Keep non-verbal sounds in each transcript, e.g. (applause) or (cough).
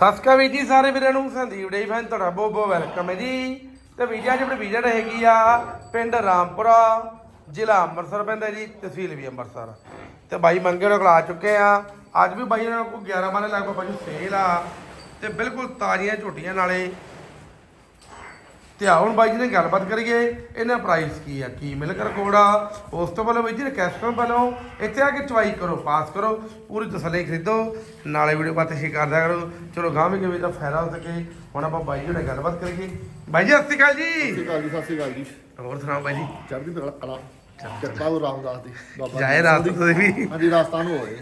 ਸਤਿ ਸ਼੍ਰੀ ਅਕਾਲ ਵੀਰ ਜੀ, ਸਾਰੇ ਵੀਰਾਂ ਨੂੰ ਸੰਦੀਪ ਡੇ ਫੈਨ, ਤੁਹਾਡਾ ਬਹੁਤ ਬਹੁਤ ਵੈਲਕਮ ਹੈ ਜੀ। ਤੇ ਵੀਡੀਓ ਅੱਜ ਆਪਣੀ ਵੀਡੀਓ ਹੈਗੀ ਆ ਪਿੰਡ ਰਾਮਪੁਰਾ, ਜ਼ਿਲ੍ਹਾ ਅੰਮ੍ਰਿਤਸਰ ਪੈਂਦਾ ਜੀ, ਤਹਿਸੀਲ ਵੀ ਅੰਮ੍ਰਿਤਸਰ। ਤੇ ਬਾਈ ਮੰਗੇ ਨਾਲ ਆ ਚੁੱਕੇ ਆ। ਅੱਜ ਵੀ ਬਾਈ ਨਾਲ ਕੋਈ 11 ਮਾਲੇ ਲਗਭਗ ਬਾਈ ਸੇਲ ਆ। ਤੇ ਬਿਲਕੁਲ ਤਾਜ਼ੀਆਂ ਝੋਟੀਆਂ ਨਾਲੇ ਤੇ ਆਹ ਹੁਣ ਬਾਈ ਜੀ ਨੇ ਗੱਲਬਾਤ ਕਰੀਏ ਇਹਨਾਂ ਪ੍ਰਾਈਸ ਕੀ ਆ ਕੀ ਮਿਲ ਕਰ ਕੋੜਾ ਉਸ ਤੋਂ ਪਹਿਲਾਂ ਬਾਈ ਜੀ ਰਿਕਵੈਸਟ ਪਹਿਲਾਂ ਇੱਥੇ ਆ ਕੇ ਚਵਾਈ ਕਰੋ ਪਾਸ ਕਰੋ ਪੂਰੀ ਤਸੱਲੀ ਖਰੀਦੋ ਨਾਲੇ ਵੀਡੀਓ ਬਾਤ ਸ਼ੇਅਰ ਕਰਦਿਆ ਕਰੋ। ਚਲੋ ਗਾਂ ਵੀ ਕਿਵੇਂ ਦਾ ਫਾਇਦਾ ਹੋ ਸਕੇ ਹੁਣ ਆਪਾਂ ਬਾਈ ਜੀ ਨਾਲ ਗੱਲਬਾਤ ਕਰੀਏ। ਬਾਈ ਜੀ ਸਤਿ ਸ਼੍ਰੀ ਅਕਾਲ ਸਤਿ ਜੀ ਸ਼੍ਰੀ ਅਕਾਲ ਜੀ ਸਤਿ ਸ਼੍ਰੀ ਅਕਾਲ ਜੀ। ਹੋਰ ਸੁਣਾਓ ਬਾਈ ਜੀ? ਚੜ੍ਹਦੀ ਕਲਾ ਕਿਰਪਾ ਗੁਰੂ ਰਾਮਦਾਸ ਦੀ। ਬਾਬਾ ਜਾਏ ਰਾਤ ਤੁਸੀਂ ਵੀ। ਹਾਂਜੀ ਰਾਸਤਾ ਨੂੰ ਹੋਏ।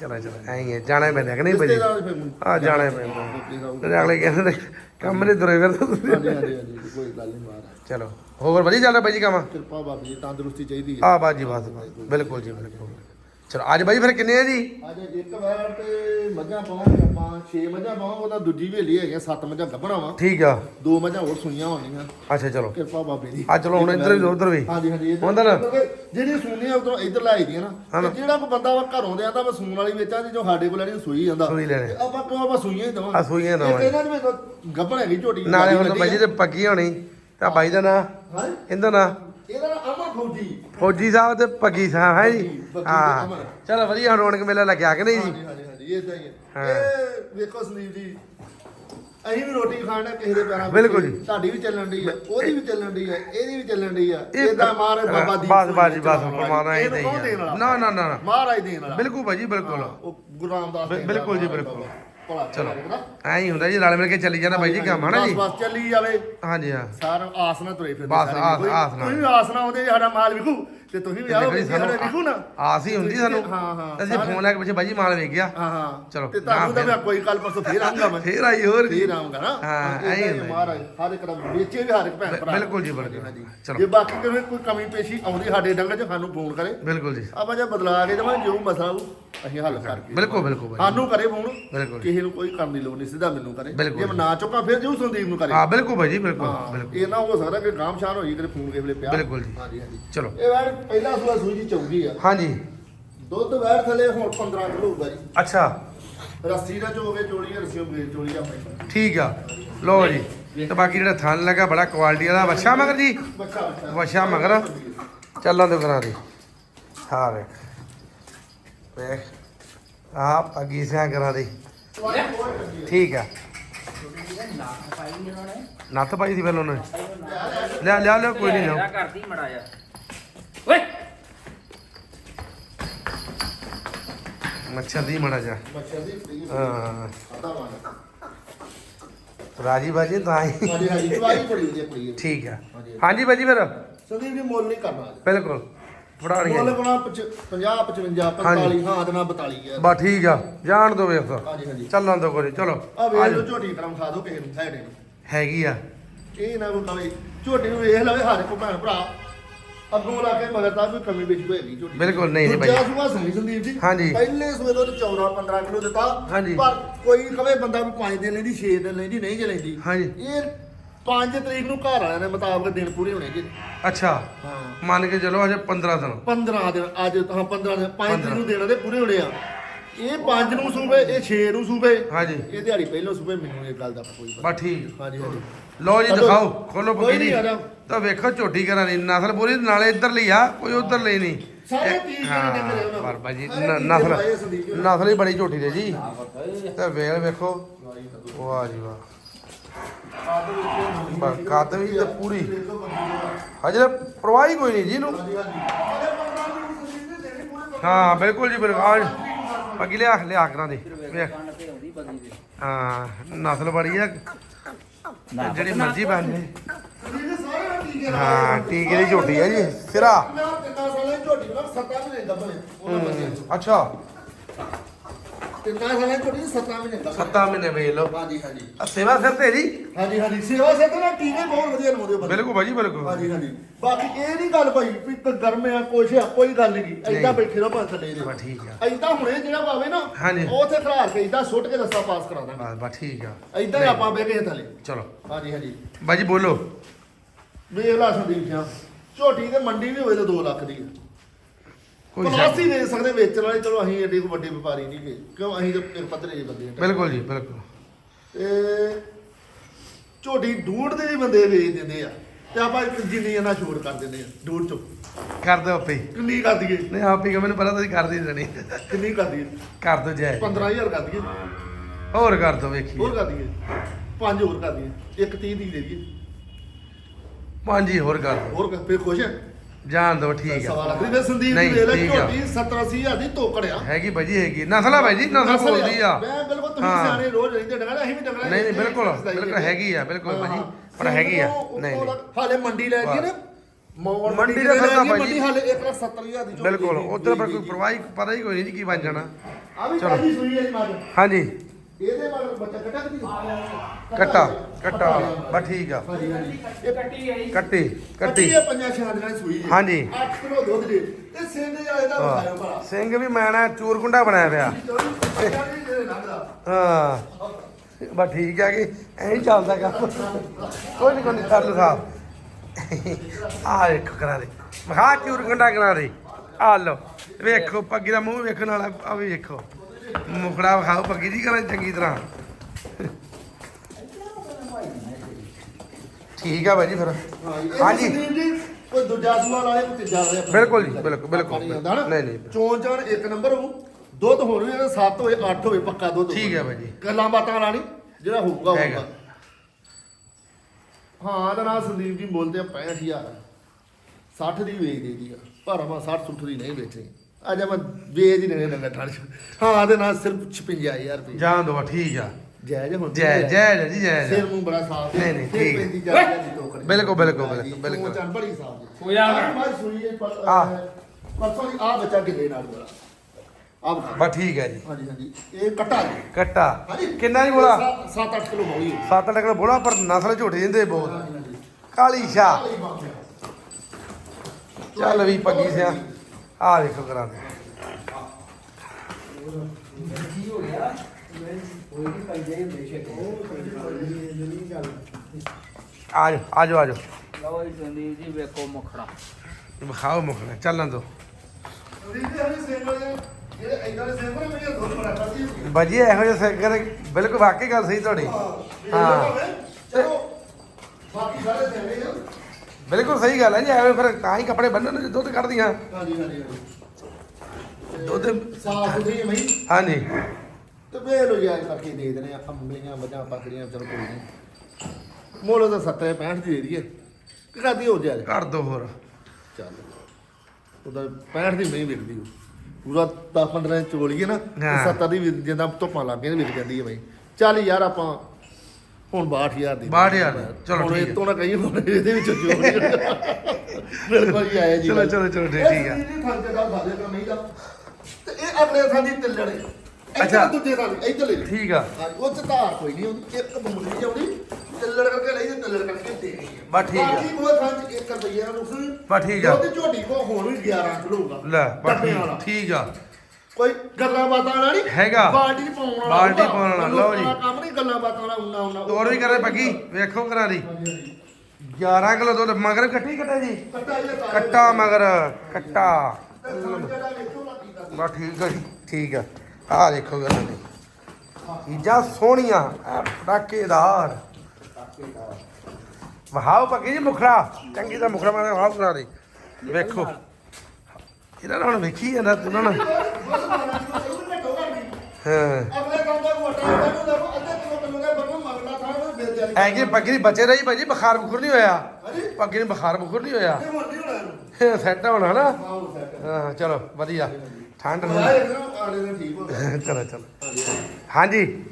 ਚਲੋ ਚਲੋ ਐਂ ਹੀ ਹੈ ਜਾਣਾ ਪੈਂਦਾ ਕਿ ਨਹੀਂ ਜੀ? ਮੈਨੂੰ- ਆ ਜਾਣਾ ਪੈਂਦਾ। ਅਗਲੇ ਕਹਿੰਦੇ ਕੰਮ ਨਹੀਂ ਤੁਰੇ ਫਿਰਦੇ ਤੁਸੀਂ। ਹਾਂਜੀ ਹਾਂਜੀ ਕੋਈ ਗੱਲ ਨਹੀਂ ਮਾਰ ਚਲੋ ਹੋਰ ਵਧੀਆ ਚੱਲਦਾ ਬਾਈ ਜੀ ਕੰਮ? ਕਿਰਪਾ ਬਾਬਾ ਜੀ ਤੰਦਰੁਸਤੀ ਚਾਹੀਦੀ ਹੈ। ਆ ਬਾਜੀ ਬਾਤ ਬਿਲਕੁਲ ਜੀ ਬਿਲਕੁਲ। ਚਲੋ ਅੱਜ ਬਾਈ ਫਿਰ ਕਿੰਨੇ ਆ ਜੀ? ਅੱਜ ਇੱਕ ਵਾਰ ਤੇ ਮੱਝਾਂ ਪਾਵਾਂਗੇ ਆਪਾਂ 6 ਮੱਝਾਂ ਪਾਵਾਂਗੇ ਉਹਦਾ ਦੂਜੀ ਵੇਲੀ ਹੈਗੀਆਂ 7 ਮੱਝਾਂ ਗੱਭਣਾ ਵਾ। ਠੀਕ ਆ। ਦੋ ਮੱਝਾਂ ਹੋਰ ਸੁਈਆਂ ਹੋਣੀਆਂ ਅੱਛਾ ਚਲੋ। ਕਿਰਪਾ ਬਾਬੇ ਦੀ। ਆ ਚਲੋ ਹੁਣ ਇੱਧਰ ਵੀ ਉੱਧਰ ਵੀ। ਹਾਂਜੀ ਹਾਂਜੀ ਹੁੰਦਾ ਨਾ? ਜਿਹੜੀ ਸੁਣਨੀ ਆ ਉਧਰੋਂ ਇੱਧਰ ਲਾਈ ਦੀਆਂ ਨਾ ਤੇ ਜਿਹੜਾ ਕੋ ਬੰਦਾ ਵਾ ਘਰੋਂ ਦੇ ਆਂਦਾ ਮੈਂ ਸੂਣ ਵਾਲੀ ਵੇਚਾਂ ਜੋ ਸਾਡੇ ਕੋਲ ਲੈਣੀ ਸੂਈ ਜਾਂਦਾ ਸੂਈ ਲੈਣੀ। ਆਪਾਂ ਕਿਉਂ ਆਪਾਂ ਸੂਈਆਂ ਹੀ ਦਵਾਂਗੇ? ਆ ਸੂਈਆਂ ਹੀ ਦੇਵਾਂਗੇ। ਇਹਨਾਂ ਦੇ ਵਿੱਚ ਗੱਭਣ ਹੈਗੀ ਝੋਟੀ। ਨਾਲੇ ਹੁਣ ਬਾਈ ਤੇ ਪੱਕੀ ਹੋਣੀ ਤਾਂ ਬਾਈ ਦਾ ਨਾਂ। ਹਾਂ? ਇਹਦਾ ਨਾਂ? ਇਹਦਾ ਨਾਮ ਅਮਰ ਫੌਜੀ। ਫੌਜੀ ਸਾਹਿਬ ਤੇ ਪੱਕੀ ਸਾਹਿਬ ਹੈ ਜੀ ਤੇ ਹਾਂ ਅਮਰ। ਚਲੋ ਵਧੀਆ ਰੌਣਕ ਮੇਲਾ ਲੱਗਿਆ ਕਿ ਨਹੀਂ ਜੀ ਹਾਂਜੀ ਹਾਂਜੀ ਹਾਂਜੀ ਇਦਾਂ ਹੀ ਹਾਂ। ਹੈ ਇਹ ਵੇਖੋ ਸੰਦੀਪ ਜੀ ਅਸੀਂ ਵੀ ਰੋਟੀ ਖਾਣਾ ਕਿਸੇ ਦੇ ਪੈਰਾਂ ਬਿਲਕੁਲ। ਜੀ। ਤੁਹਾਡੀ ਵੀ ਚੱਲਣ ਦੀ ਹੈ ਉਹਦੀ ਵੀ ਚੱਲਣ ਦੀ ਹੈ ਇਹਦੀ ਵੀ ਚੱਲਣ ਦੀ ਹੈ ਇਹ ਮਾਰੇ ਬਾਬਾ ਦੀ ਬਸ ਬਸ ਜੀ ਬਸ ਪਰਮਾਤਮਾ ਆ। ਨਾ ਨਾ ਨਾ ਨਾ ਮਹਾਰਾਜ ਦੇਣ ਵਾਲਾ ਬਿਲਕੁਲ ਬਿਲਕੁਲ ਉਹ ਗੁਰੂ ਰਾਮਦਾਸ ਬਿ- ਦੇਣ ਬਿਲਕੁਲ ਜੀ, ਵਾਲਾ ਬਿਲਕੁਲ। ਭਲਾ ਚਲੋ। ਐਂ ਹੀ ਹੁੰਦਾ ਜੀ ਰਲ ਮਿਲ ਕੇ ਚੱਲੀ ਜਾਣਾ ਬਾਈ ਜੀ ਕੰਮ ਹਨਾ ਜੀ? ਬਸ ਬਸ ਚੱਲੀ ਜਾਵੇ। ਹਾਂਜੀ ਹਾਂ। ਸਾਰਾ ਆਸ ਨਾ ਤੁਰੇ ਫਿਰਦੇ ਬਸ ਆਸ- ਆਸ ਨਾਲ। ਤੁਸੀਂ ਆਸ ਨਾ ਆਉਂਦੇ ਸਾਡਾ ਮਾਲ ਵਿਕੂ ਤੇ ਤੁਸੀਂ ਵੀ ਆਓ ਸਾਡਾ ਵਿਕੂ ਨਾ। ਆਸ ਹੀ ਹੁੰਦੀ ਸਾਨੂੰ। ਹਾਂ ਹਾਂ ਅਸੀਂ ਫੋਨ ਲੈ ਕੇ ਪਿੱਛੇ ਬਾਈ ਜੀ ਮਾਲ ਵੇਖ ਗਿਆ। ਹਾਂ ਹਾਂ। ਚਲੋ, ਤੇ ਤੁਹਾਨੂੰ ਤਾਂ। ਮੈਂ ਕੋਈ ਕੱਲ ਪਰਸੋਂ ਫੇਰ ਆਉਂਗਾ ਮੈਂ। ਫੇਰ ਆਈ ਹੋਰ ਜੀ ਫੇਰ ਆਉਂਗਾ ਨਾ। ਹਾਂ, ਐਂ ਹੀ। ਮਹਾਰਾਜ ਹਰ ਇੱਕ ਦਾ ਵੇਚੇ ਵੀ ਹਰ ਇੱਕ ਭੈਣ ਭਰਾ। ਬਿਲਕੁਲ ਜੀ, ਬਿਲਕੁਲ। ਚਲੋ। ਜੇ ਬਾਕੀ ਕੋਈ ਕੋਈ ਕਮੀ ਪੇਸ਼ੀ ਆਉਂਦੀ ਸਾਡੇ ਡੰਗਰ 'ਚ ਸਾਨੂੰ ਫੋਨ ਕਰੇ। ਬਿਲਕੁਲ ਜੀ। ਆਪਾਂ ਜੇ ਬਦਲਾ ਕੇ ਦੇਵਾਂ ਜੋ ਮਸਲਾ ਅਸੀਂ ਹੱਲ ਕਰਕੇ ਬਿਲਕੁਲ ਬਿਲਕੁਲ ਬਾਈ ਸਾਨੂੰ ਕਰੇ ਫੋਨ। ਬਿਲਕੁਲ। ਕਿਸੇ ਨੂੰ ਕੋਈ ਕਰਨ ਦੀ ਲੋੜ ਨਹੀਂ ਸਿੱਧਾ ਮੈਨੂੰ ਕਰੇ। ਬਿਲਕੁਲ ਜੇ। ਮੈਂ ਨਾ ਚੁੱਕਾਂ ਫਿਰ ਜੋ ਸੰਦੀਪ ਨੂੰ ਕਰੇ। ਹਾਂ ਬਿਲਕੁਲ ਬਾਈ ਜੀ ਬਿਲਕੁਲ ਹਾਂ, ਬਿਲਕੁਲ ਇਹ ਨਾ ਹੋ ਸਕਦਾ ਕਿ ਗਾਮ ਸ਼ਾਨ ਹੋਈ ਕਰੇ ਫੋਨ ਕਿਸੇ ਵੇਲੇ ਪਿਆ। ਬਿਲਕੁਲ ਜੀ। ਹਾਂਜੀ ਹਾਂਜੀ। ਚਲੋ। ਇਹ ਵੈੜ ਪਹਿਲਾ ਸੂਆ ਸੂਈ ਦੀ ਚੌਗੀ ਆ। ਹਾਂਜੀ। ਦੁੱਧ ਵੈੜ ਥਲੇ ਹੁਣ 15 ਕਿਲੋ ਹੋਊਗਾ ਜੀ। ਅੱਛਾ। ਰੱਸੀ ਦਾ ਚੋਗੇ ਚੋਲੀ ਆ, ਰੱਸੀ ਉਹ ਚੋਲੀ ਆ ਆਪਣੀ। ਠੀਕ ਆ। ਲੋ ਜੀ। ਤੇ ਬਾਕੀ ਜਿਹੜਾ ਥਣ ਲੱਗਾ ਬੜਾ ਕੁਆਲਿਟੀ ਵਾਲਾ। ਵੱਛਾ ਮਗਰ ਜੀ? ਬੱਚਾ ਬੱਚਾ ਵੱਛਾ ਮਗਰ। ਚੱਲਾਂ ਦੇ ਕਰਾਂ ਦੀ ਹਾਂ ਵੇਖ। ਵੇਖ। ਆ ਪੱਗੀ ਸਿਆਂ ਕਰਾਂ ਦੀ। ਠੀਕ ਆ। ਨੱਥ ਪਾਈ ਸੀ ਪਹਿਲਾਂ ਉਹਨੇ। ਲਿਆ ਲਿਆ ਲਿਆ ਕੋਈ ਨਹੀਂ ਲਿਆ ਕਰਦੀ ਮੜਾ ਜਾ ਓਏ! ਮੱਛਰ ਦੀ ਮੜਾ ਜਾ ਬੱਚਾ ਦੀ ਫ੍ਰੀ ਹਾਂ। ਰਾਜੀ ਬਾਜੀ ਤਾਂ ਹੀ। ਹਾਂਜੀ ਹਾਂਜੀ ਪੜੀ ਠੀਕ ਆ। ਹਾਂਜੀ ਬਾਜੀ ਫਿਰ। ਸੰਦੀਪ ਜੀ ਮੁੱਲ ਨਹੀਂ ਕਰਨਾ ਬਿਲਕੁਲ। ਫੜਾਣੀਆਂ ਮੁੱਲ ਕੋਣਾ 50 55 45 ਹਾਂ ਤੇ ਨਾ 42 ਹੈ ਬਾ ਠੀਕ ਆ ਜਾਣ ਦੋ ਵੇਖ ਹਾਂਜੀ ਹਾਂਜੀ। ਚੱਲਾਂ ਦੋ ਕੋਈ ਚਲੋ ਆ ਵੇਖ ਆ ਲਓ ਜਾਓ। ਝੋਟੀ ਕਰਾਂ ਖਾ ਦੋ ਕਿਸੇ ਨੂੰ ਸਾਈਡੇ ਨੂੰ ਹੈਗੀ ਆ। ਇਹ ਨਾ ਕੋਈ ਕਵੇ ਝੋਟੀ ਨੂੰ ਵੇਖ ਲਵੇ ਹਰ ਕੋ ਭੈਣ ਭਰਾ। ਅੱਗੋਂ ਲਾ ਕੇ ਮਗਰ ਤਾਂ ਕੋਈ ਕਮੀ ਵਿੱਚ ਹੋਏਗੀ ਝੋਟੀ। ਬਿਲਕੁਲ ਨਹੀਂ, ਨਹੀਂ ਦੂਜਾ ਬਾਈ। ਸੂਆ ਸੰਗੀ ਸੰਦੀਪ ਜੀ। ਹਾਂਜੀ। ਪਹਿਲੇ ਸੂਏ ਤੋਂ 14 15 ਕਿਲੋ ਦਿੱਤਾ। ਪਰ ਕੋਈ ਕਵੇ ਬੰਦਾ ਵੀ 5 ਦਿਨ ਲੈਂਦੀ 6 ਦਿਨ ਲੈਂਦੀ ਨਹੀਂ ਜੇ ਲੈਂਦੀ। ਹਾਂਜੀ। ਇਹ 5 ਤਰੀਕ ਨੂੰ ਘਰ ਵਾਲਿਆਂ ਦੇ ਮੁਤਾਬਕ ਦਿਨ ਪੂਰੇ ਹੋਣੇ ਜੀ। ਅੱਛਾ। ਹਾਂ। ਮੰਨ ਕੇ ਚਲੋ ਅਜੇ 15 ਦਿਨ। 15 ਦਿਨ ਅੱਜ ਹਾਂ 15 ਦਿਨ 5 ਤਰੀਕ ਨੂੰ ਦੇਣਾ ਦੇ ਪੂਰੇ ਹੋਣੇ ਆ। ਇਹ 5 ਨੂੰ ਸੂਬੇ ਇਹ 6 ਨੂੰ ਸੂਬੇ। ਹਾਂਜੀ। ਇਹ ਦਿਹਾੜੀ ਪਹਿਲੋਂ ਸੂਬੇ ਮੈਨੂੰ ਇਹ ਗੱਲ ਦਾ ਕੋਈ ਪਤਾ ਬਾ ਠੀਕ ਹਾਂਜੀ ਹਾਂਜੀ। ਲਓ ਜੀ। ਦਿਖਾਓ। ਖੋਲੋ ਕੋਈ ਪੱਕੀ ਨਹੀਂ ਦੀ ਆ ਜਾ। ਤਾਂ ਵੇਖੋ ਝੋਟੀ ਕਰਾਂ ਦੀ ਨਸਲ ਪੂਰੀ ਨਾਲੇ ਇੱਧਰ ਲਈ ਆ ਕੋਈ ਉੱਧਰ ਲਈ ਨਹੀਂ। ਸਾਰੇ ਕੀ ਹਾਂ, ਨੇ ਮੇਰੇ ਉਹਨਾਂ ਬਾਬਾ ਜੀ ਨਸਲ। ਨਸਲ ਹੀ ਬੜੀ ਝੋਟੀ ਦੇ ਜੀ। ਤੇ ਵੇਲ ਵੇਖੋ। ਵਾਹ ਜੀ ਵਾਹ। ਬਾ ਕੱਦ ਵੀ ਤੇ ਪੂਰੀ। ਹਜੇ ਪਰਵਾਹ ਹੀ ਕੋਈ ਨਹੀਂ ਜੀ ਇਹਨੂੰ। ਹਾਂ ਬਿਲਕੁਲ ਜੀ ਬਿਲਕੁਲ। ਆ ਪੱਗੀ ਲਿਆ ਲਿਆ ਕਰਾਂ ਦੇ। ਹਾਂ ਨਸਲ ਬੜੀ ਆ। ਜਿਹੜੀ ਮਰਜ਼ੀ ਬਣ ਜੇ ਹਾਂ ਟੀਕੇ ਦੀ ਝੋਟੀ ਹੈ ਜੀ ਸਿਰਾ। ਤਿੰਨਾਂ ਮਹੀਨੇ ਦੀ ਮਹੀਨੇ ਲਓ। ਹਾਂਜੀ ਹਾਂਜੀ। ਆ ਸੇਵਾ ਸਿਰ ਤੇ ਜੀ। ਹਾਂਜੀ ਹਾਂਜੀ ਸੇਵਾ ਸੇ ਤੇ ਨਾ ਟੀਕੇ ਬਹੁਤ ਵਧੀਆ ਲਵਾਉਂਦੇ ਹੋ ਬੰਦੇ ਬਿਲਕੁਲ ਭਾਜੀ ਬਿਲਕੁਲ। ਹਾਂਜੀ ਹਾਂਜੀ। ਬਾਕੀ ਇਹ ਨਹੀਂ ਗੱਲ ਭਾਈ ਵੀ ਇੱਕ ਗਰਮ ਆ ਕੁਛ ਆ ਕੋਈ ਗੱਲ ਨਹੀਂ। ਐਦਾਂ ਬੈਠੇ ਰਹੋ ਭਾਵੇਂ ਥੱਲੇ ਬਾ ਦੇ ਠੀਕ ਆ। ਐਦਾਂ ਹੁਣੇ ਜਿਹੜਾ ਪਾਵੇ ਨਾ ਹਾਂਜੀ। ਉਹ ਤੇ ਖਿਲਾਰ ਕੇ ਐਦਾਂ ਸੁੱਟ ਕੇ ਰਸਤਾ ਪਾਸ ਕਰਾ ਦਾਂਗੇ। ਬਸ ਬਾ ਠੀਕ ਆ। ਐਦਾਂ ਹੀ ਆਪਾਂ ਬਹਿ ਗਏ ਥੱਲੇ। ਚਲੋ। ਹਾਂਜੀ ਹਾਂਜੀ। ਬਾਜੀ ਬੋਲੋ। ਵੇਖ ਲਾ ਸੰਦੀਪ ਜੀ ਝੋਟੀ ਤੇ ਮੰਡੀ ਵੀ ਹੋਵੇ ਤਾਂ 2 ਲੱਖ ਦੀ ਆ। ਪਲਾਸ ਹੀ ਵੇਚ ਸਕਦੇ ਵੇਚਣ ਵਾਲੇ ਚਲੋ ਅਸੀਂ ਏਡੇ ਕੋ ਵੱਡੇ ਵਪਾਰੀ ਨਹੀਂ ਗੇ ਕਿਉਂ? ਅਸੀਂ ਤਾਂ ਫਿਰ ਪੱਧਰੇ ਜਿਹੇ ਬੰਦੇ ਹਾਂ ਬਿਲਕੁਲ ਜੀ ਬਿਲਕੁਲ। ਤੇ ਝੋਟੀ ਡੂੜ ਦੇ ਵੀ ਬੰਦੇ ਵੇਚ ਦਿੰਦੇ ਆ। ਤੇ ਆਪਾਂ ਇੱਕ ਜਿੰਨੀ ਇਹਨਾਂ ਛੋੜ ਕਰ ਦਿੰਦੇ ਆ ਡੂੜ ਚੋਂ। ਕਰ ਦਿਓ ਆਪੇ ਹੀ। ਕਿੰਨੀ ਕਰ ਦਈਏ? ਨਹੀਂ ਆਪੇ ਕਿ ਮੈਨੂੰ ਪਤਾ ਤੁਸੀਂ ਕਰ ਦੇ ਦੇਣੀ। ਕਿੰਨੀ ਕਰ ਦਈਏ? ਕਰ ਦੋ ਜੈ 15000 ਕਰ ਦਈਏ। ਹੋਰ ਕਰ ਦੋ ਵੇਖੀ ਹੋਰ ਕਰ ਦਈਏ। ਪੰਜ ਹੋਰ ਕਰ ਦਈਏ। ਇੱਕ 30 ਦੀ ਦੇ ਦਈਏ। ਪੰਜ ਹੀ ਹੋਰ ਕਰ ਦੋ ਹੋਰ ਕਰ ਫੇਰ ਖੁਸ਼ ਹੈ ਜਾਣ ਦੋ ਠੀਕ ਆ ਲੱਖ ਦੀ ਤੇ ਸੰਦੀਪ ਦੀ ਨਹੀਂ, ਵੇਖ ਲੈ ਠੀਕ ਆ। ਝੋਟੀ 70 80000 ਦੀ ਤੋਕੜਿਆ ਹੈਗੀ ਬਾਜੀ ਹੈਗੀ ਨਸਲ ਆ ਜੀ ਨਸਲ ਬੋਲਦੀ ਆ ਮੈਂ ਬਿਲਕੁਲ ਤੁਸੀਂ ਹਾਂ। ਸਿਆਣੇ ਰੋਜ਼ ਰਹਿੰਦੇ ਡੰਗਰਾ ਅਸੀਂ ਵੀ ਡੰਗਰਾ ਨਹੀਂ, ਨਹੀਂ, ਬਿਲਕੁਲ, ਬਿਲਕੁਲ ਹੈਗੀ ਆ, ਬਿਲਕੁਲ ਭਾਜੀ, ਪਰ ਹੈਗੀ ਆ। ਨਹੀਂ, ਨਹੀਂ। ਹਾਲੇ ਮੰਡੀ ਲੈ ਜੀ ਨਾ ਮੌੜ ਮੰਡੀ ਮੰਡੀ ਦਾ ਲੈ ਭਾਜੀ। ਮੰਡੀ ਹਾਲੇ 1 70000 ਦੀ ਝੋਟੀ ਬਿਲਕੁਲ ਦੇ- ਉਧਰ ਪਰ ਦੇ- ਕੋਈ ਦੇ- ਪਰਵਾਹ ਹੀ ਪਤਾ ਹੀ ਕੋਈ ਨਹੀਂ ਜੀ ਕੀ ਬਣ ਜਾਣਾ ਆ ਵੀ ਚਲੋ। ਸੂਈ ਹੈ ਜੀ ਮਾਰ ਹਾਂਜੀ ਇਹਦੇ ਮਗਰ ਬੱਚਾ ਕੱਟਾ ਕਿ ਕੱਟਾ ਕੱਟਾ। ਬਸ ਠੀਕ ਆ। ਹਾਂਜੀ ਹਾਂਜੀ। ਇਹ ਕੱਟੀ ਆਈ। ਕੱਟੀ ਕੱਟੀ। ਕੱਟੀ ਹੈ ਪੰਜਾਂ ਛਾਂ ਦਿਨਾਂ ਦੀ ਸੂਈ ਹੈ। ਹਾਂਜੀ। 8 ਕਿਲੋ ਦੁੱਧ ਦੇ। ਤੇ ਸਿੰਘ ਵਾਲੇ ਦਾ ਵਿਖਾਇਓ ਭਲਾ। ਸਿੰਘ ਵੀ ਮੈਣਾ ਚੂਰਕੁੰਡਾ ਬਣਾਇਆ ਪਿਆ। ਹਾਂ। ਬਸ ਠੀਕ ਆ ਕਿ ਐਂ ਹੀ ਚੱਲਦਾ ਕੰਮ। ਕੋਈ ਨਹੀਂ ਕੋਈ ਨਹੀਂ ਕਰ ਸਾਹਿਬ ਆ ਵੇਖੋ ਕਰਾ ਦੇ। ਮਖਾ ਚੂਰਕੁੰਡਾ ਕਰਾ ਦੇ। ਆ ਲਓ। ਵੇਖੋ ਪੱਗੀ ਦਾ ਮੂੰਹ ਵੇਖਣ ਵਾਲਾ ਆ ਵੀ ਵੇਖੋ। ਮੁਖੜਾ ਵਿਖਾਓ ਪੱਗੀ ਦੀ ਕਰਾਂ ਚੰਗੀ ਤਰ੍ਹਾਂ ਠੀਕ ਆ ਬਾਈ ਜੀ ਫਿਰ ਹਾਂਜੀ ਜੀ ਕੋਈ ਦੂਜਾ ਸਵਾਲ ਵਾਲੇ ਕੋਈ ਤੀਜਾ ਵਾਲੇ ਬਿਲਕੁਲ ਜੀ, ਬਿਲਕੁਲ, ਬਿਲਕੁਲ। ਨਹੀਂ ਨਾ ਨਹੀਂ, ਨਹੀਂ। ਚੋਣ ਚਾਣ ਇੱਕ ਨੰਬਰ ਹੋਊ ਦੁੱਧ ਹੋਣ ਵੀ 7 ਹੋਵੇ 8 ਹੋਵੇ ਪੱਕਾ ਦੁੱਧ ਠੀਕ ਹੈ ਬਾਈ ਜੀ। ਗੱਲਾਂ ਬਾਤਾਂ ਨਹੀਂ ਜਿਹੜਾ ਹੋਊਗਾ ਹੈਗਾ। ਹੋਊਗਾ ਹਾਂ ਦਾ ਨਾਮ ਸੰਦੀਪ ਜੀ ਬੋਲਦੇ ਆ 65000 60 ਦੀ ਵੇਚ ਦੇ ਦੀ ਆ ਪਰ ਮੈਂ 60 ਸੁੱਠ ਦੀ ਨਹੀਂ ਵੇਚਣੀ ਅੱਜ ਮੈਂ ਵੇਚ ਹੀ ਨਹੀਂ ਨੰਗਾ ਠਾਣ। ਹਾਂ ਦੇ ਨਾਲ ਸਿਰਫ 56000 ਰੁਪਏ। ਜਾਣ ਦੋ ਠੀਕ ਆ। ਜਾਇਜ਼ ਹੁਣ ਜੈ ਜੈ ਜੈ ਜੀ ਜੈ ਸਿਰ ਮੂੰਹ ਬੜਾ ਸਾਫ਼ ਨਹੀਂ, ਨਹੀਂ, ਠੀਕ ਹੈ। ਟੋਕਰੀ। ਬਿਲਕੁਲ, ਬਿਲਕੁਲ, ਬਿਲਕੁਲ, ਬਿਲਕੁਲ। ਚਾਣ ਬੜੀ ਸਾਫ਼ ਜੀ ਹੋਇਆ ਵਾ। ਆਹ ਬਾਅਦ ਸੂਈ ਹੈ ਪਰ ਆਹ। ਪਰਸੋਂ ਦੀ ਆ ਬੱਚਾ ਕਿੰਨੇ ਨਾਲ ਬੜਾ। ਆਪ ਬਸ ਠੀਕ ਹੈ ਜੀ। ਹਾਂਜੀ ਹਾਂਜੀ। ਇਹ ਕੱਟਾ ਜੀ। ਕੱਟਾ। ਕਿੰਨਾ ਜੀ ਬੋਲਾ? 7-8 ਕਿਲੋ ਹੋਈ। ਹੈ 7 ਟਕਰ ਬੋਲਾ ਪਰ ਨਸਲ ਝੋਟੇ ਜਿੰਦੇ ਬਹੁਤ। ਕਾਲੀ ਕਾਲੀ ਹੈ। ਚੱਲ ਵੀ ਪੱਗੀ ਸਿਆ। ਆ ਦੇਖੋ ਕਰਾਂ ਦੇ। ਬੇਸ਼ੱਕ ਆ ਜਾਓ ਆ ਜਾਓ ਆ ਜਾਓ। ਲਓ ਜੀ ਸੰਦੀਪ ਜੀ ਵੇਖੋ ਮੁਖੜਾ। ਵਿਖਾਓ ਮੁਖੜਾ ਚੱਲਣ ਦੋ ਬਾਜੀ ਇਹੋ ਜਿਹੇ ਸਿੱਕਰ ਬਿਲਕੁਲ ਵਾਕਈ ਗੱਲ ਸਹੀ ਤੁਹਾਡੀ। ਹਾਂ। ਚਲੋ। ਬਿਲਕੁਲ ਸਹੀ ਗੱਲ ਹੈ ਜੀ ਐਵੇਂ ਫਿਰ ਤਾਂ ਹੀ ਕੱਪੜੇ ਬੰਨਣ ਨੂੰ ਦੁੱਧ ਕੱਢਦੀਆਂ। ਹਾਂਜੀ ਹਾਂਜੀ ਹਾਂਜੀ। ਦੁੱਧ ਸਾਫ਼ ਸੁਥਰੀ ਮਈ ਹਾਂਜੀ। ਤੇ ਵੇ ਲੋ ਯਾਰ ਕਰਕੇ ਦੇ ਦੇਣੇ ਆ ਅੰਬਲੀਆਂ ਮੱਝਾਂ ਬੱਕਰੀਆਂ ਚਲ ਕੋਈ ਨਹੀਂ। ਮੁੱਲ ਤਾਂ 70 65 ਦੀ ਦੇ ਦਈਏ। ਕਿ ਕਾਦੀ ਹੋ ਜਾ ਕਰ ਦੋ ਹੋਰ। ਚੱਲ। ਉਹਦਾ 65 ਦੀ ਨਹੀਂ ਵਿਕਦੀ ਉਹ। ਪੂਰਾ 10 15 ਚੋਲੀਏ ਨਾ ਤੇ ਹਾਂ। 70 ਦੀ ਜਿੱਦਾਂ ਧੁੱਪਾਂ ਲੱਗ ਗਈਆਂ ਵਿਕ ਜਾਂਦੀ ਹੈ ਬਈ। ਚੱਲ ਯਾਰ ਆਪਾਂ ਹੁਣ 62000 ਦੀ 62,000 ਦੀ, ਚਲੋ ਹੁਣ ਠੀਕ ਇਹ ਹੈ। ਤੋਂ ਨਾ ਕਹੀਏ ਹੁਣ ਇਹਦੇ ਵਿੱਚ ਜੋ ਬਿਲਕੁਲ ਹੀ ਆਇਆ ਜੀ ਚਲੋ, ਚਲੋ, ਚਲੋ, ਠੀਕ- ਠੀਕ ਆ। ਇਹ ਸੰਦੀਪ ਜੀ ਥਾਂ ਤੇ ਸਾਡੇ ਨਹੀਂ ਦਾ ਤੇ ਇਹ ਥਾਂ ਦੀ ਤਿੱਲੜੇ ਅੱਛਾ। ਅੱਛਾ ਦੂਜੇ ਦੀ ਇੱਧਰ ਲੈ। ਠੀਕ ਆ ਹਾਂ, ਉਹ ਚ ਧਾਰ ਕੋਈ ਨਹੀਂ ਹੁੰਦੀ ਇੱਕ ਬਮੂਲੀ ਆਉਂਦੀ ਤਿੱਲੜ ਕਰਕੇ ਲਈ ਤੇ ਤਿੱਲੜ ਕਰਕੇ ਦੇਣੀ ਹੈ ਬਸ ਠੀਕ ਆ। ਬਾਕੀ ਬਹੁਤ ਚ 1 ਰੁਪਈਆ ਨੂੰ ਬਸ ਠੀਕ ਆ। ਦੁੱਧ ਝੋਟੀ ਕੋ ਹੁਣ ਵੀ 11 ਕਿਲੋ ਹੋਊਗਾ ਲੈ ਬਸ ਡੱਬਿਆਂ ਵਾਲਾ। ਠੀਕ ਠੀਕ ਆ ਕੋਈ ਗੱਲਾਂ ਬਾਤਾਂ ਵਾਲਾ ਨਹੀਂ। ਹੈਗਾ। ਬਾਲਟੀ ਪਾਉਣ ਵਾਲਾ ਬਾਲਟੀ ਹੋਊਗਾ। ਪਾਉਣ ਵਾਲਾ, ਮੈਨੂੰ ਲਓ ਜੀ। ਆਪਣਾ ਕੰਮ ਨਹੀਂ ਗੱਲਾਂ ਬਾਤਾਂ ਵਾਲਾ ਉਨਾ ਉਨਾ ਤੋਰ ਵੀ ਕਰੇ ਪੱਗੀ ਵੇਖੋ ਕਰਾ ਦੀ ਹਾਂਜੀ, ਹਾਂਜੀ। 11 ਕਿਲੋ ਦੁੱਧ ਮਗਰ ਕੱਟੀ ਕੱਟਾ ਜੀ? ਕੱਟਾ ਇਹਦੇ ਤਾਰੇ ਕੱਟਾ ਮਗਰ ਕੱਟਾ। ਤੇ ਥਣ ਜਿਹੜਾ ਵੇਖੋ ਨਾ ਕੀ ਕਰਦਾ। ਬਸ ਠੀਕ ਆ ਜੀ ਠੀਕ ਆ। ਆ ਦੇਖੋ ਗੱਲ ਨੇ ਚੀਜ਼ਾਂ ਸੋਹਣੀਆਂ ਐ ਪਟਾਕੇਦਾਰ। ਵਹਾਓ ਪੱਕੀ ਜੀ ਮੁਖੜਾ। ਚੰਗੀ ਦਾ ਮੁਖੜਾ ਮੈਂ ਵਹਾਓ ਕਰਾ ਦੇ। ਵੇਖੋ। ਇਹਨਾਂ ਨਾਲ ਵੇਖੀ ਜਾਂਦਾ ਤੂੰ ਨਾ। ਹਾਂ। ਅਗਲੇ ਕੰਮ ਦਾ ਮੋਟਾ ਇਹਨੂੰ ਦੇਖੋ ਅੱਧੇ ਕਿਲੋ ਕਿਲੋ ਦੇ ਬਰਨੋਂ ਮੰਗਦਾ ਥਾਂ ਉਹ ਫਿਰ ਜਾਰੀ ਐ ਕਿ ਪੱਗੀ ਦੀ ਬਚੇ ਰਹੀ ਭਾਜੀ ਬੁਖਾਰ ਬੁਖਰ ਨਹੀਂ ਹੋਇਆ? ਪੱਗੀ ਨੂੰ ਬੁਖਾਰ ਬੁਖਰ ਨਹੀਂ ਹੋਇਆ? ਇਹ ਹੁਣ ਇਹਨੂੰ। ਸੈੱਟ ਹੋਣਾ ਨਾ? ਹਾਂ ਚਲੋ ਵਧੀਆ। ਠੰਡ ਨੂੰ ਆਏ ਨਾ ਆਲੇ ਦਿਨ ਠੀਕ ਹੋ ਗਿਆ ਚਲੋ ਚਲੋ। ਹਾਂਜੀ।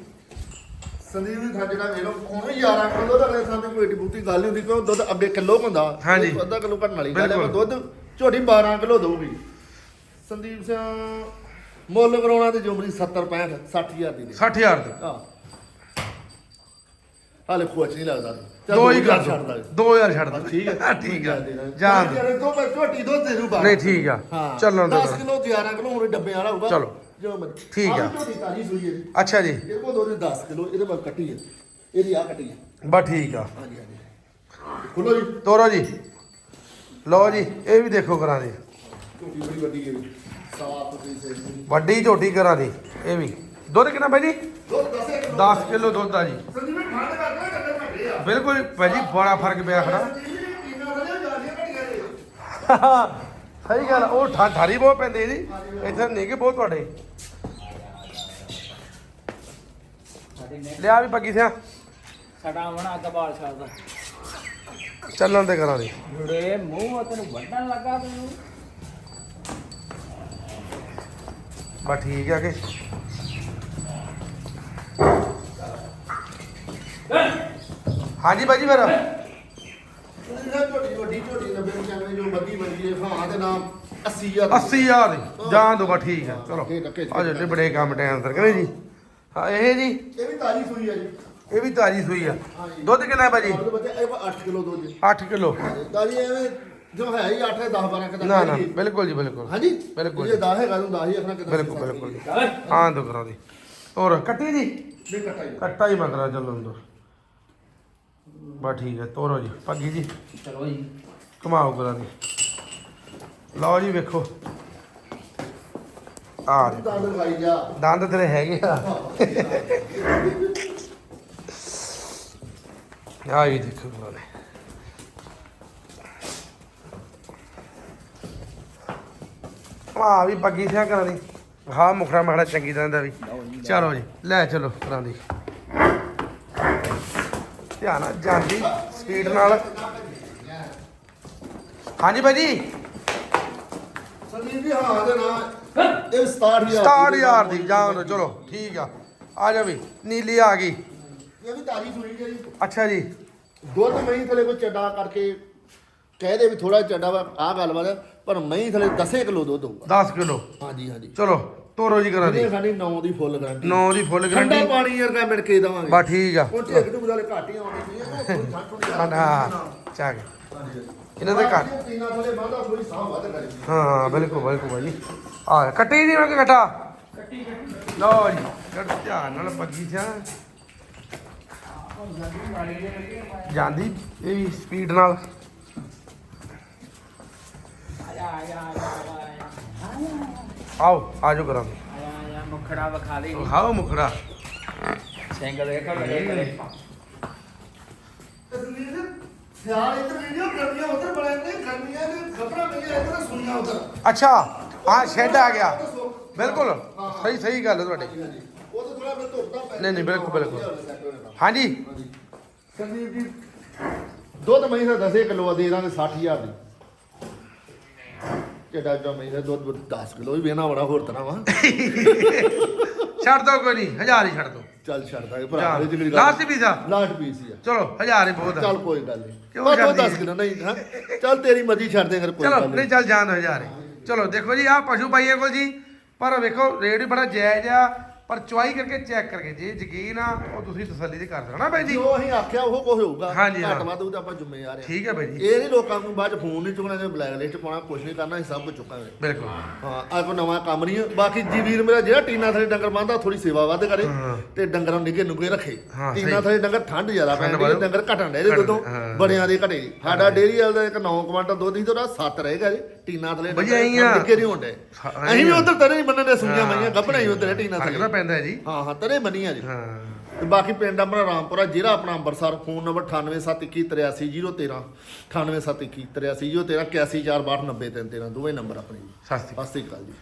ਸੰਦੀਪ ਵੀ ਥਾਂ ਜਿਹੜਾ ਵੇਲੋ ਹੁਣ 11 ਕਿਲੋ ਦਾ ਤੇ ਕੋਈ ਬੂਟੀ ਗੱਲ ਨਹੀਂ ਹੁੰਦੀ ਕਿਉਂ ਦੁੱਧ ਅੱਗੇ ਕਿਲੋ ਹੁੰਦਾ। ਹਾਂਜੀ। ਅੱਧਾ ਕਿਲੋ ਘਟਣ ਵਾਲੀ ਗੱਲ ਹੈ। ਦੁੱਧ ਝੋਟੀ 12 ਕਿਲੋ ਦਊਗੀ। ਸੰਦੀਪ ਸਿੰਘ ਮੁੱਲ ਕਰਾਉਣਾ ਤੇ ਜੋਬਰੀ 70 65 60000 ਦੀ ਦੇ। 60000 ਦੇ। ਹਾਂ। ਹਾਲੇ ਖੋਚ ਨਹੀਂ ਲੱਗਦਾ। ਦੋ ਹੀ ਕਰ ਛੱਡ ਦੋ। ਦਾਂਗੇ। 2000 ਛੱਡ ਦੋ। ਠੀਕ ਹੈ। ਠੀਕ ਆ। ਜਾਨ ਦਿਓ। ਦੋ ਪਰ ਝੋਟੀ ਦੋ ਦੇ ਦੂ ਨਹੀਂ ਠੀਕ ਆ। ਹਾਂ। ਚੱਲਣ ਦੋ 10 ਕਿਲੋ 11 ਕਿਲੋ ਹੁਣ ਡੱਬੇ ਵਾਲਾ ਹੋਊਗਾ। ਚਲੋ। ਜੋ ਠੀਕ ਆਹ ਆ। ਵੀ ਝੋਟੀ ਤਾਜੀ ਸੂਈ ਹੈ ਜੀ। ਅੱਛਾ ਜੀ। ਇਹ ਕੋ ਦੋ ਦੇ 10 ਕਿਲੋ ਇਹਦੇ ਬਾਅਦ ਕੱਟੀ ਹੈ। ਇਹਦੀ ਆ ਕੱਟੀ ਹੈ। ਬਸ ਠੀਕ ਆ। ਹਾਂਜੀ ਹਾਂਜੀ। ਖੁੱਲੋ ਜੀ। ਤੋਰੋ ਜੀ। ਲਓ ਜੀ ਇਹ ਵੀ ਦੇਖੋ ਕਰਾਂ ਦੀ। ਝੋਟੀ ਬੜੀ ਵੱਡੀ ਹੈ ਜੀ। ਸਾਫ਼ ਸੁਥਰੀ ਸਹੀ ਵੱਡੀ ਝੋਟੀ ਕਰਾਂ ਦੀ ਇਹ ਵੀ। ਦੁੱਧ ਕਿੰਨਾ ਬਾਈ ਜੀ? ਦੋ 10 ਕਿਲੋ 10 ਕਿਲੋ ਦੁੱਧ ਆ ਜੀ। ਸੰਦੀਪ ਠੰਡ ਕਰਦਾ ਡੰਗਰ ਘਟੇ ਆ। ਬਿਲਕੁਲ ਭਾਜੀ ਬੜਾ ਫ਼ਰਕ ਪਿਆ ਖੜਾ। ਜੀ ਸਹੀ ਗੱਲ ਉਹ ਠਾ- ਠਾਰੀ ਬਹੁਤ ਪੈਂਦੇ ਜੀ। ਇੱਥੇ ਨਹੀਂ ਕਿ ਬਹੁਤ ਤੁਹਾਡੇ। ਲਿਆ ਵੀ ਪੱਗੀ ਸਿਆ। ਸਾਡਾ ਆਵਣਾ ਅੱਗ ਬਾਲ ਛੱਡਦਾ ਚੱਲਣ ਦੇ ਕਰਾਂ ਦੀ। ਜੁੜੇ ਮੂੰਹ ਤੈਨੂੰ ਵੱਢਣ ਲੱਗਾ ਤੈਨੂੰ ਬਸ ਠੀਕ ਆ ਕਿ? ਹਾਂਜੀ ਭਾਜੀ ਫਿਰ। ਤੁਸੀਂ ਨਾ ਝੋਟੀ ਵੱਡੀ ਝੋਟੀ 90 95 ਜੋ ਵੱਡੀ ਵੱਡੀ ਹੈ ਹਾਂ ਦੇ। ਨਾਮ 80000 80000 ਦੀ ਜਾਨ ਦੋ ਬਸ ਠੀਕ ਆ, ਚਲੋ। ਆ ਜੇ ਬੜੇ ਕੰਮ ਟਾਈਮ ਸਰ। ਕਹਿੰਦੇ ਜੀ, ਹਾਂ, ਇਹ ਜੀ। ਇਹ ਵੀ ਤਾਜੀ ਸੂਈ ਹੈ ਜੀ ਇਹ ਵੀ ਤਾਜੀ ਸੂਈ ਆ। ਦੁੱਧ ਕਿੰਨਾ ਹੈ ਭਾਜੀ ਉਹਦੇ ਬੱਚੇ 8 ਕਿਲੋ ਦੁੱਧ। 8 ਕਿਲੋ ਤਾਜੀ ਐਵੇਂ ਜੋ ਹੈ ਹੀ 8 10 12 ਕਿਦਾ ਨਾ ਨਾ ਬਿਲਕੁਲ ਜੀ ਬਿਲਕੁਲ। ਹਾਂਜੀ? ਬਿਲਕੁਲ। ਇਹ 10 ਹੈਗਾ ਤੁਹਾਨੂੰ 10 ਹੀ ਆਖਣਾ ਕਿਦਾਂ ਬਿਲਕੁਲ ਬਿਲਕੁਲ ਜੀ। ਹਾਂ? ਦੋ ਕਰਾਂ ਦੀ। ਹੋਰ? ਕੱਟੀ ਜੀ? ਨਹੀਂ ਕੱਟਾ ਹੀ ਕੱਟਾ ਹੀ ਮਗਰਾ ਚੱਲਣ ਦੋ ਬਸ ਠੀਕ ਹੈ ਤੋਰੋ ਜੀ। ਪੱਗੀ ਜੀ। ਚਲੋ ਜੀ। ਘੁਮਾਓ ਕਰਾਂ ਦੀ। ਲਓ ਜੀ ਵੇਖੋ। ਆ ਦੰਦ ਲਗਾਈ ਜਾ। ਦੰਦ ਤੇਰੇ ਹੈਗੇ ਆ। ਦੇਖੋ ਆ ਵੀ ਪੱਗੀ ਸਿਆ ਕਰਾਂ ਦੀ। ਹਾਂ ਮੁਖੜਾ ਮਖੜਾ ਚੰਗੀ ਤਰ੍ਹਾਂ ਦਾ ਵੀ। ਚਲੋ ਜੀ ਲੈ ਚਲੋ ਕਰਾਂ ਦੀ। ਧਿਆਨ ਨਾਲ ਜਾਂਦੀ ਸਪੀਡ ਨਾਲ। ਹਾਂਜੀ ਭਾਜੀ ਸੰਦੀਪ ਜੀ ਹਾਂ ਦੇ ਨਾਲ ਇਹ 67000 67000 ਦੀ ਜਾਓ ਨਾ ਚਲੋ ਠੀਕ ਆ। ਆ ਜਾ ਵੀ ਨੀਲੀ ਆ ਗਈ। ਇਹ ਵੀ ਤਾਜੀ ਜੀ ਅੱਛਾ ਜੀ। ਦੁੱਧ ਮਹੀਂ ਥਲੇ ਕੋਈ ਚੱਡਾ ਕਰਕੇ ਕਹਿ ਦੇ ਵੀ ਥੋੜਾ ਚੱਡਾ ਵਾ ਆ ਗੱਲ ਵਾਲਾ ਪਰ ਮਹੀਂ ਥਲੇ 10 ਕਿਲੋ ਦੁੱਧ ਹੋਊਗਾ। 10 ਕਿਲੋ? ਹਾਂਜੀ ਹਾਂਜੀ। ਚਲੋ ਤੋਰੋ ਜੀ ਕਰਾਂ ਦੀ ਇਹ ਸਾਡੀ 9 ਦੀ ਫੁੱਲ ਗਾਰੰਟੀ 9 ਦੀ ਫੁੱਲ ਠੰਡਾ ਗਰੰਟੀ ਪਾਣੀ ਵਰਗਾ ਮਿਲ ਕੇ ਦਵਾਂਗੇ। ਬਾ ਠੀਕ ਆ। ਉਹ ਢੇਕ ਢੁਕ ਵਾਲੇ ਘੱਟ ਹੀ ਆਉਣੇ ਚਾਹੀਦੇ ਉਹ ਠੰਡ ਠੁੰਡੀ ਠੰਡਾ ਚੱਕ ਇਹਨਾਂ ਦੇ ਘੱਟ। ਪੀਣਾ ਥਲੇ ਮਾਦਾ ਥੋੜੀ ਸਾਹ ਵੱਧ ਕਰੇ। ਹਾਂ ਬਿਲਕੁਲ ਬਿਲਕੁਲ ਭਾਜੀ ਆ ਕੱਟੀ ਦੀ ਮੈਂ ਕਿ ਕੱਟੀ। ਕੱਟੀ ਲਓ ਜੀ ਕੱਟ ਧਿਆਨ ਨਾਲ ਪੱਗੀ ਲੱਗੇ ਜਾਂਦੀ ਇਹ ਵੀ ਸਪੀਡ ਨਾਲ। ਆਇਆ ਆਇਆ ਆਇਆ ਆਇਆ ਆਓ ਆਜੋ ਕਰਾਂ ਆਇਆ ਮੁਖੜਾ ਵਿਖਾ ਦੇ ਖਾਓ ਮੁਖੜਾ। ਸਿੰਘ ਦੇਖੋ ਲੱਗੇ ਕਰੇ ਸਿਆਲ ਇੱਧਰ ਵੀਡੀਓ ਗਰਮੀਆਂ ਉੱਧਰ ਬਣਾਉਂਦੇ ਗਰਮੀਆਂ ਦੇ ਖਬਰਾਂ ਪਈਆਂ ਇੱਧਰ ਸੁਣੀਆਂ ਉੱਧਰ ਅੱਛਾ ਹਾਂ ਸ਼ੈੱਡ ਆ ਗਿਆ। ਬਿਲਕੁਲ ਸਹੀ ਸਹੀ ਗੱਲ ਹੈ ਤੁਹਾਡੀ। ਉਹ ਤਾਂ ਥੋੜਾ ਮੈਂ ਧੁੱਪਦਾ ਪੈ ਨਹੀਂ, ਨਹੀਂ, ਬਿਲਕੁਲ, ਬਿਲਕੁਲ। ਹਾਂਜੀ। ਸੰਦੀਪ ਜੀ ਦੁੱਧ ਮਹੀਂ ਦਾ 10 ਕਿਲੋ ਦੇ ਦਾਂਗੇ 60000 ਦੀ। ਕਿਹੜਾ ਜੋ ਮਹੀਂ ਦਾ ਦੁੱਧ 10 ਕਿਲੋ ਵੀ ਵੇਨਾ ਬੜਾ ਹੋਰ ਤਰ੍ਹਾਂ ਵਾ। (laughs) ਛੱਡ ਦੋ ਕੋਈ ਨਹੀਂ ਹਜ਼ਾਰ ਹੀ ਛੱਡ ਦੋ। ਚੱਲ ਛੱਡ ਦਾਂਗੇ ਭਰਾ ਇਹ ਜਿਹੜੀ ਲਾਸਟ ਪੀਸ ਆ। ਲਾਸਟ ਪੀਸ ਹੀ ਆ। ਚਲੋ ਹਜ਼ਾਰ ਹੀ ਬਹੁਤ ਆ। ਚੱਲ ਕੋਈ ਗੱਲ ਨਹੀਂ। ਕਿਉਂ ਬਸ ਉਹ ਛੱਡਦੀ ਦੱਸ ਕਿਲੋ ਨਹੀਂ ਹਾਂ? ਚੱਲ ਤੇਰੀ ਮਰਜ਼ੀ ਛੱਡ ਦੇ ਅਗਰ ਕੋਈ ਚਲੋ ਨਹੀਂ। ਚੱਲ ਜਾਣ ਹਜ਼ਾਰ ਚਲੋ ਦੇਖੋ ਜੀ ਆ ਪਸ਼ੂ ਪਾਈਏ ਕੋਲ ਜੀ। ਪਰ ਵੇਖੋ ਰੇਟ ਵੀ ਬੜਾ ਜਾਇਜ਼ ਆ। ਪਰ ਚੁਆਈ ਕਰਕੇ ਚੈੱਕ ਕਰਕੇ ਜੇ ਯਕੀਨ ਆ ਉਹ ਤੁਸੀਂ ਤਸੱਲੀ ਤੇ ਕਰ ਸਕਣਾ ਬਾਈ ਜੀ। ਜੋ ਅਸੀਂ ਆਖਿਆ ਉਹ ਕੁਝ ਹੋਊਗਾ। ਹਾਂਜੀ, ਹਾਂ। ਘੱਟ ਵੱਧ ਆਪਾਂ ਜ਼ਿੰਮੇਵਾਰ ਆ। ਠੀਕ ਹੈ ਬਾਈ ਜੀ। ਇਹ ਨਹੀਂ ਲੋਕਾਂ ਨੂੰ ਬਾਅਦ ਚ ਫੋਨ ਨਹੀਂ ਚੁੱਕਣਾ ਜੇ ਬਲੈਕ ਲਿਸਟ ਪਾਉਣਾ ਕੁਝ ਨਹੀਂ ਕਰਨਾ ਅਸੀਂ ਸਭ ਕੁਝ ਚੁੱਕਾਂਗੇ। ਬਿਲਕੁਲ। ਹਾਂ ਆ ਕੋਈ ਨਵਾਂ ਕੰਮ ਨਹੀਂ ਹੈ ਬਾਕੀ ਜੀ ਵੀਰ ਮੇਰਾ ਜਿਹੜਾ ਟੀਨਾ ਥਲੇ ਡੰਗਰ ਬੰਦਾ ਥੋੜੀ ਸੇਵਾ ਵੱਧ ਕਰੇ ਹਾਂ। ਤੇ ਡੰਗਰਾਂ ਨੂੰ ਨਿੱਘੇ ਨੁਗੇ ਰੱਖੇ। ਹਾਂ, ਟੀਨਾ। ਥਲੇ ਡੰਗਰ ਠੰਡ ਜ਼ਿਆਦਾ ਪੈਂਦੀ ਵੱਧ- ਡੰਗਰ ਘਟਣ ਡੇ ਦੁੱਧੋਂ। ਹਾਂ। ਬੜਿਆਂ ਦੇ ਘਟੇ ਸਾਡਾ ਡੇਰੀ ਵਾਲਾ ਦਾ ਇੱਕ 9 ਕੁਆਂਟਲ ਦੁੱਧ ਸੀ ਤੇ ਉਹਦਾ 7 ਰਹੇਗਾ ਜੀ। ਟੀਨਾ ਥਲੇ ਬਈ ਐਂ ਆ। ਨਿੱਘੇ ਨਹੀਂ ਹੁੰਦੇ ਹਾਂ, ਅਸੀਂ ਵੀ। ਉਧਰ ਤਰੇ ਹੀ ਬੰਨੇ ਦੇ ਸੁਈਆਂ ਮਾਈਆਂ ਗੱਭਣਾ ਹੀ ਉਧਰ ਟੀਨਾ ਫ਼ਰਕ ਥਲੇ। ਤਾਂ ਪੈਂਦਾ ਜੀ। ਹਾਂ ਹਾਂ ਤਰੇ ਬੰਨੀਆਂ ਜੀ। ਹਾਂ। ਤੇ ਬਾਕੀ ਪਿੰਡ ਆਪਣਾ ਰਾਮਪੁਰਾ ਜ਼ਿਲ੍ਹਾ ਆਪਣਾ ਅੰਮ੍ਰਿਤਸਰ ਫੋਨ ਨੰਬਰ 9871133013 9871133013 8149293 ਦੋਵੇਂ ਨੰਬਰ ਆਪਣੇ ਜੀ। ਸਤਿ ਸ਼੍ਰੀ ਅਕਾਲ ਜੀ।